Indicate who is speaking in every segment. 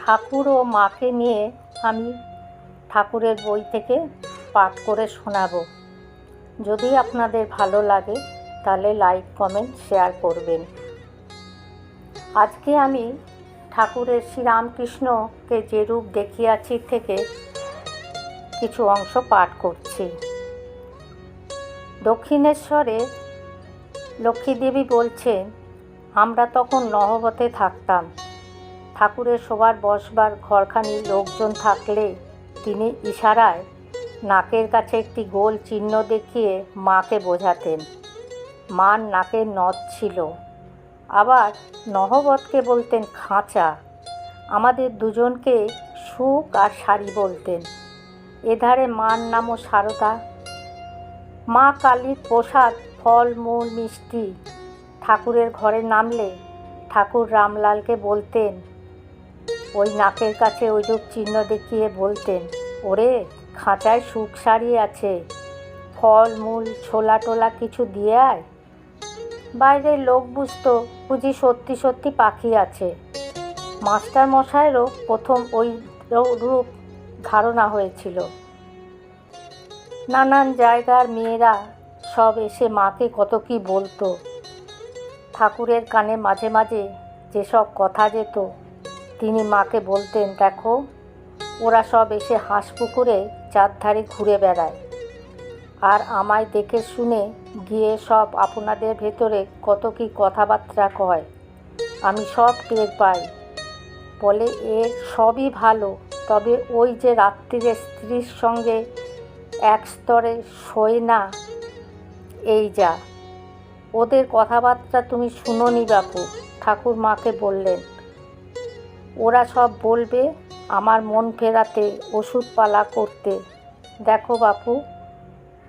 Speaker 1: ঠাকুর ও মাকে নিয়ে আমি ঠাকুরের বই থেকে পাঠ করে শোনাব। যদি আপনাদের ভালো লাগে, তাহলে লাইক, কমেন্ট, শেয়ার করবেন। আজকে আমি ঠাকুরের শ্রীরামকৃষ্ণকে যে রূপ দেখিয়াছি থেকে কিছু অংশ পাঠ করছি। দক্ষিণেশ্বরে লক্ষ্মীদেবী বলছেন, আমরা তখন নহবতে থাকতাম। ঠাকুরের শোবার বসবার ঘরখানি লোকজন থাকলে তিনি ইশারায় নাকের কাছে একটি গোল চিহ্ন দেখিয়ে মাকে বোঝাতেন। মার নাকের নথ ছিল। আবার নহবতকে বলতেন, খাঁচা। আমাদের দুজনকে সুখ আর শাড়ি বলতেন। এধারে মার নামও সারদা। মা কালীর প্রসাদ, ফল, মূল, মিষ্টি ঠাকুরের ঘরে নামলে ঠাকুর রামলালকে বলতেন ওই নাকের কাছে ওইরূপ চিহ্ন দেখিয়ে বলতেন, ওরে, খাঁচায় সুখ সারি আছে। ফল, মূল, ছোলা টোলা কিছু দিয়ে আয়। বাইরের লোক বুঝতো বুঝি সত্যি সত্যি পাখি আছে। মাস্টার মশাইয়েরও প্রথম ওই রূপ ধারণা হয়েছিল। নানান জায়গার মেয়েরা সব এসে মাকে কত কি বলতো। ঠাকুরের কানে মাঝে মাঝে যেসব কথা যেত তিনি মাকে বলতেন, দেখো, ওরা সব এসে হাঁস পুকুরে চারধারে ঘুরে বেড়ায়। আর আমায় দেখে শুনে গিয়ে সব আপনাদের ভেতরে কত কি কথাবার্তা কয়। আমি সব টের পাই। বলে, এ সবই ভালো, তবে ওই যে রাত্রিরে স্ত্রীর সঙ্গে এক স্তরে শোয় না, এই যা। ওদের কথাবার্তা তুমি শুনোনি বাপু। ঠাকুর মাকে বললেন ওরা সব বলবে আমার মন ফেরাতে ওষুধপালা করতে। দেখো বাপু,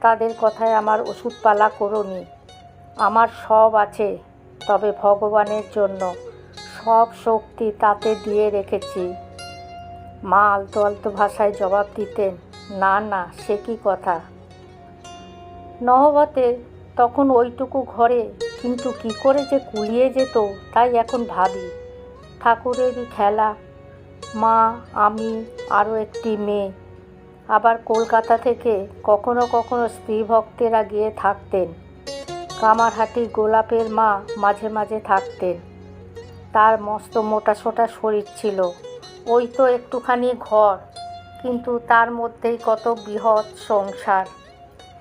Speaker 1: তাদের কথায় আমার ওষুধপালা করোনি। আমার সব আছে, তবে ভগবানের জন্য সব শক্তি তাতে দিয়ে রেখেছি। মা আলতো আলতো ভাষায় জবাব দিতেন, না না, সে কি কথা? নহবতে তখন ওইটুকু ঘরে, কিন্তু কি করে যে কুলিয়ে যেত, তাই এখন ভাবি। ঠাকুরেরই খেলা। মা, আমি আরও একটি মেয়ে। আবার কলকাতা থেকে কখনো কখনো স্ত্রী ভক্তেরা গিয়ে থাকতেন। কামারহাটি গোলাপের মা মাঝে মাঝে থাকতেন। তার মস্ত মোটা সোটা শরীর ছিল। ওই তো একটুখানি ঘর, কিন্তু তার মধ্যেই কত বৃহৎ সংসার।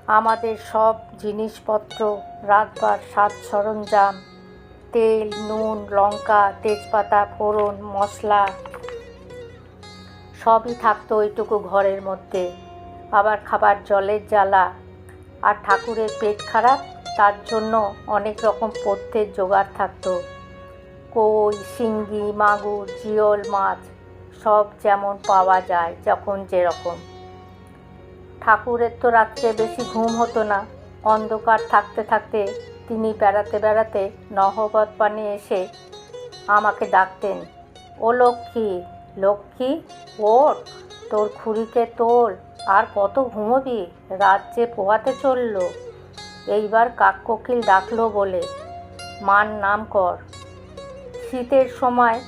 Speaker 1: আমাদের সব জিনিসপত্র রাতবার সাজ সরঞ্জাম তেল, নুন, লঙ্কা, তেজপাতা, ফোড়ন, মশলা সবই থাকতো ওইটুকু ঘরের মধ্যে। আবার খাবার জলের জ্বালা। আর ঠাকুরের পেট খারাপ, তার জন্য অনেক রকম পথ্যের জোগাড় থাকতো। কই, শিঙ্গি, মাগুর, জিওল মাছ, সব যেমন পাওয়া যায়, যখন যেরকম। ঠাকুরের তো রাত্রে বেশি ঘুম হতো না। অন্ধকার থাকতে থাকতে তিনি বেড়াতে বেড়াতে নহবত পানে এসে আমাকে ডাকতেন, ও লক্ষ্মী লক্ষ্মী ওর তোর খুড়িকে তোল আর কত ঘুমোবি রাত যে পোহাতে চলল। এইবার কাককোকিল ডাকলো বলে, মান নাম কর। শীতের সময়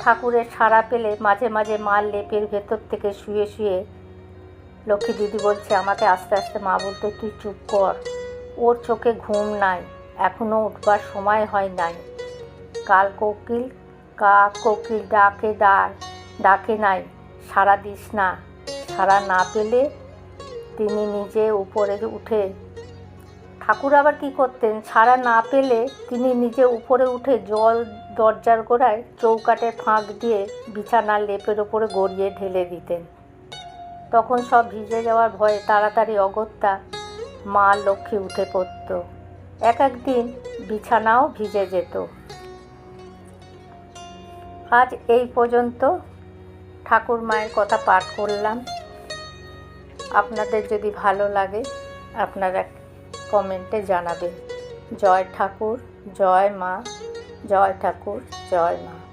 Speaker 1: ঠাকুরের সাড়া পেলে মাঝে মাঝে মার লেপের ভেতর থেকে শুয়ে শুয়ে, লক্ষ্মী দিদি বলছে আমাকে আস্তে আস্তে মা বলতো তুই চুপ কর। ওর চোখে ঘুম নাই এখনও উঠবার সময় হয় নাই। কাল কোকিল, কাক কোকিল ডাকে ডাক, ডাকে নাই সারা দিস না। সারা না পেলে তিনি নিজে উপরে উঠে। ঠাকুর আবার কী করতেন? সারা না পেলে তিনি নিজে উপরে উঠে জল দরজার গোড়ায় চৌকাটে ফাঁক দিয়ে বিছানার লেপের ওপরে গড়িয়ে ঢেলে দিতেন। তখন সব ভিজে যাওয়ার ভয়ে তাড়াতাড়ি অগত্যা মা লক্ষ্মী উঠে পড়ত। এক একদিন বিছানাও ভিজে যেত। আজ এই পর্যন্ত ঠাকুর মায়ের কথা পাঠ করলাম। আপনাদের যদি ভালো লাগে, আপনারা কমেন্টে জানাবেন। জয় ঠাকুর, জয় মা, জয় ঠাকুর, জয় মা।